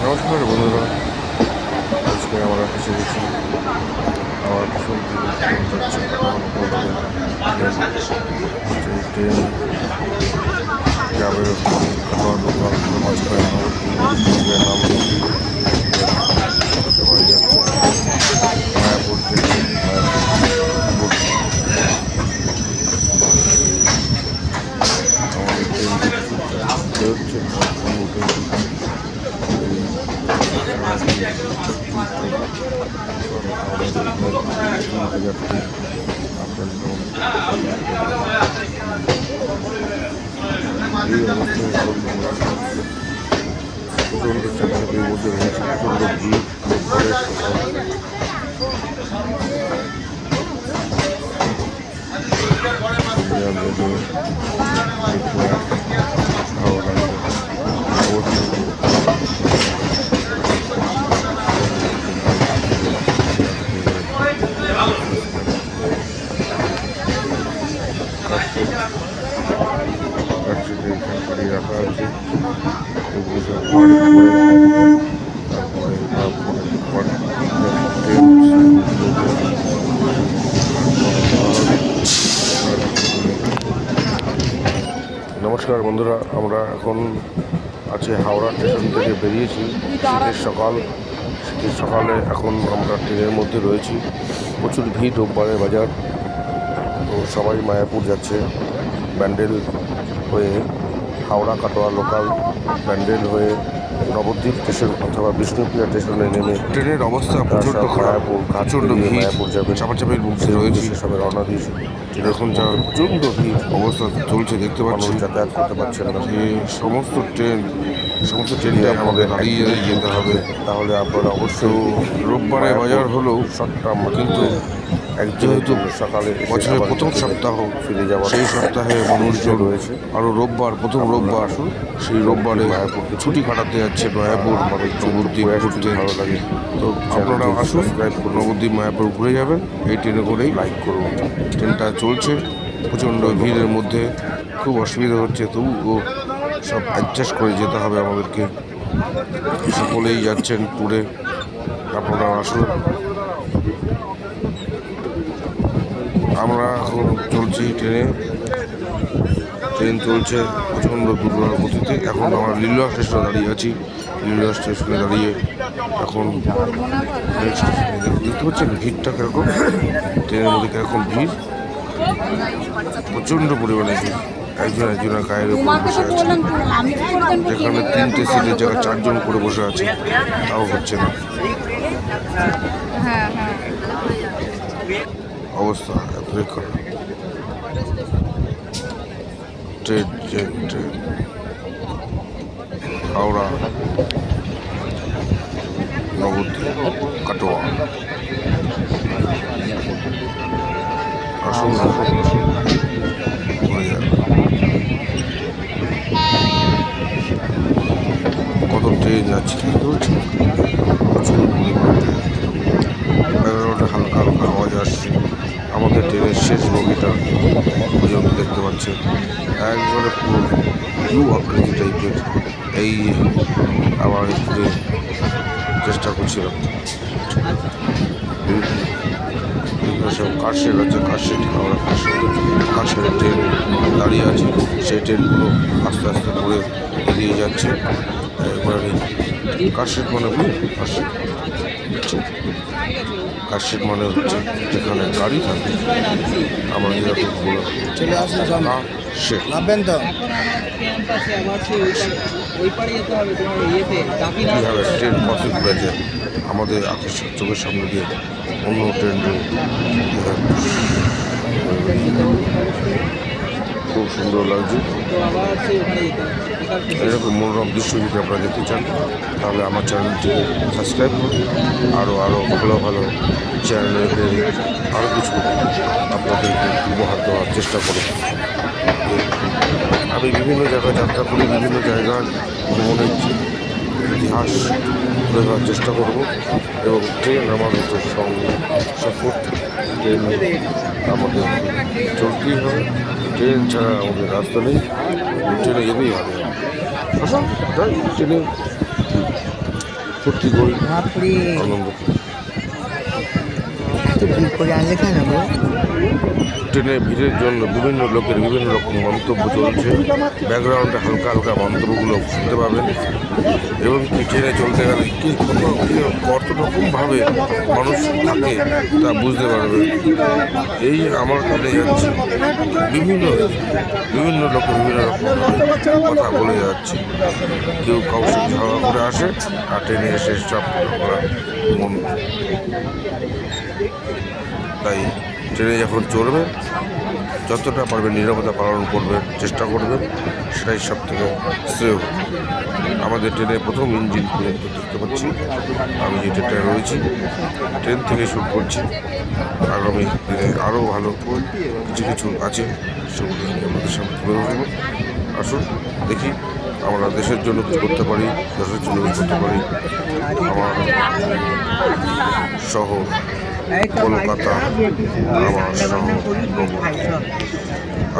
নমস্কার বন্ধুরা। আজকে আমরা এসে গেছি। আমার যাচ্ছে ট্রেন যাবে মাঝখানে নাম সবাই যাচ্ছে মায়াপুর থেকে মায়াপুর আমাদের ট্রেন হচ্ছে প্রচণ্ড চাকরির মধ্যে রয়েছে প্রচণ্ড ভিড় করে রাখা আছে নমস্কার বন্ধুরা, আমরা এখন আছি হাওড়া স্টেশন থেকে বেরিয়েছি। শীতের সকাল, শীতের সকালে এখন আমরা ট্রেনের মধ্যে রয়েছি। প্রচুর ভিড় রোববারের বাজার। সবাই মায়াপুর যাচ্ছে। ব্যান্ডেল হয়ে হাওড়া কাটোয়া লোকাল ব্যান্ডেল হয়ে নবদ্বীপ স্টেশন অথবা বিষ্ণুপ্রিয়া স্টেশনে নেমে ট্রেনের অবস্থা প্রচণ্ড সব খারাপ মায়াপুর প্রচণ্ড ভিড় মায়াপুর যাবেন চাপাচাপির মুখে রয়েছে সবাই। রওনা দিয়েছি। দেখুন যা প্রচণ্ড ভিড় অবস্থা চলছে দেখতে পাচ্ছি যাতায়াত করতে পারছেন না। যে সমস্ত ট্রেন সমস্ত ট্রেনটাই আমাদের হারিয়ে যেতে হবে। তাহলে আপনারা অবশ্যই রোববারে বাজার হলেও সবটা কিন্তু এক যেহেতু সকালে বছরের প্রথম সপ্তাহ ফিরে যাওয়ার সেই সপ্তাহে মানুষজন রয়েছে। আরও রোববার প্রথম রোববার সেই রোববারে মায়াপুরকে ছুটি কাটাতে যাচ্ছে নয়াপুর আমাদের নবদ্বীপ ঘুরতে ভালো লাগে। তো আপনারা আসুন নবদ্বীপ মায়াপুর ঘুরে যাবেন এই ট্রেনে করেই লাইক করুন। ট্রেনটা চলছে। প্রচণ্ড ভিড়ের মধ্যে। খুব অসুবিধা হচ্ছে। তবুও সব অ্যাডজাস্ট করে যেতে হবে আমাদেরকে। সকলেই যাচ্ছেন ট্যুরে আপনারা আসুন। আমরা এখন চলছি ট্রেনে। ট্রেন চলছে প্রচণ্ড দুর্গর গতিতে। এখন আমরা লিলুয়া স্টেশনে দাঁড়িয়ে আছি। লিলুয়া স্টেশনে দাঁড়িয়ে এখন দেখতে পাচ্ছেন ভিড়টা কীরকম। ট্রেনের মধ্যে কীরকম ভিড়। প্রচণ্ড পরিমাণে একজন একজনের গায়ের উপর বসে আছে। যেখানে তিনটে সিটের জায়গায় চারজন করে বসে আছে তাও হচ্ছে না। হ্যাঁ হ্যাঁ। অবস্থা এতটাই খারাপ। Train train train. Howrah Nabadwip Katwa. যান। কত ট্রেন যাচ্ছে? পাচ্ছেন প্রচুর পরিমাণ হালকা হালকা আওয়াজ আসছে। আমাদের ট্রেনের শেষ বগিটা পর্যন্ত দেখতে পাচ্ছেন একবারে পুরো ইউ আকৃতি টাইপের এই একটু চেষ্টা করছিলাম। সব কাশের আছে কাশের আমরা কাশের কাশের ট্রেন দাঁড়িয়ে আছে সেই ট্রেনগুলো আস্তে আস্তে করে এগিয়ে যাচ্ছে। এবারে কাশের মানে কি কাশের কাশের মানে হচ্ছে যেখানে গাড়ি থাকে আমরা যেরকম বলে চলে আসুন সামনে সে। নামবেন তো। কীভাবে ট্রেন ঘুরেছে আমাদের আকাশের চোখের সামনে দিয়ে অন্য ট্রেনটি খুব সুন্দর লাগছে। এরকম মনোরম দৃশ্য যদি আপনারা দেখতে চান, তাহলে আমার চ্যানেলটি সাবস্ক্রাইব করুন, আরও আরও ভালো ভালো চ্যানেলের আরও কিছু আপনাদেরকে উপহার দেওয়ার চেষ্টা করব আমি বিভিন্ন জায়গায় যাত্রা করি, বিভিন্ন জায়গার ভ্রমণের ইতিহাস তুলে ধরার চেষ্টা করব এবং ট্রেন আমাদের তো সঙ্গে সাপোর্ট ট্রেন আমাদের চলতেই হবে। ট্রেন ছাড়া আমাদের রাস্তা নেই। ট্রেনে যেতেই হবে। আসুন ট্রেনে ফুর্তি করি। আনন্দ করি। করে আনলে কেন ট্রেনে ভিড়ের জন্য বিভিন্ন লোকের বিভিন্ন রকম মন্তব্য চলছে। ব্যাকগ্রাউন্ডে হালকা হালকা মন্তব্যগুলো শুনতে পাবেন। এবং ট্রেনে চলতে গেলে কী কত কত রকমভাবে মানুষ থাকে তা বুঝতে পারবে এই আমার কাছে যাচ্ছে। বিভিন্ন বিভিন্ন লোকের বিভিন্ন রকম কথা বলে যাচ্ছে। কেউ কাউকে ঝগড়া করে আসে আর ট্রেনে এসে সব করা মন। তাই ট্রেনে যখন চলবে যতটা পারবেন নিরাপত্তা পালন করবেন চেষ্টা করবেন সেটাই সব থেকে শ্রেয়। আমাদের ট্রেনে প্রথম ইঞ্জিন পর্যন্ত দেখতে পাচ্ছি। আমি যে ট্রেনে রয়েছি, ট্রেন থেকে শুরু করছি। আগামী দিনে আরও ভালো কিছু কিছু আছে, সেগুলো আমি আমাদের সামনে তুলে ধরবো। আসুন, দেখি আমরা দেশের জন্য কিছু করতে পারি, দেশের জন্য কিছু করতে পারি। আমার শহর কলকাতা আমার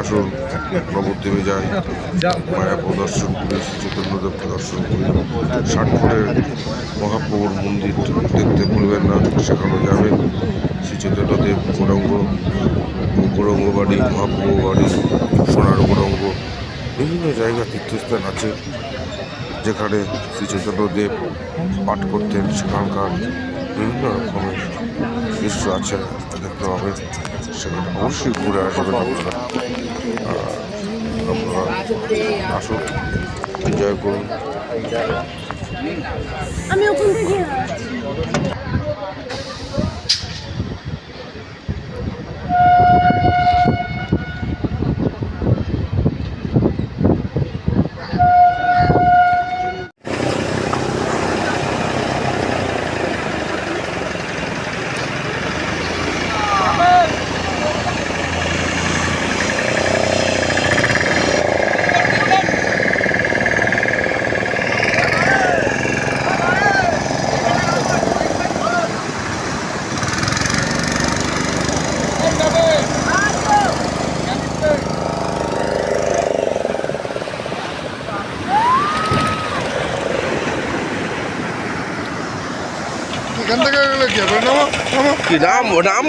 আসুন, নবদ্বীপে যাই। মায়াপুর দর্শন করি চৈতন্যদেবকে দর্শন করি। ষাট ফুটের মহাপ্রভুর মন্দির দেখতে ভুলবেন না, সেখানে যাবেন। শ্রী চৈতন্যদেব গৌরাঙ্গ গৌরাঙ্গ বাড়ি, মহাপ্রভু বাড়ি, সোনার গৌরাঙ্গ। বিভিন্ন জায়গা তীর্থস্থান আছে, যেখানে শ্রী চৈতন্যদেব পাঠ করতেন সেখানকার বিভিন্ন রকমের দৃশ্য আছে দেখতে পাবেন সেখানে অবশ্যই ঘুরে আসবেন আপনারা। আপনারা আসুন এনজয় করুন। আমি ওখান থেকে আসছি। কি নাম নাম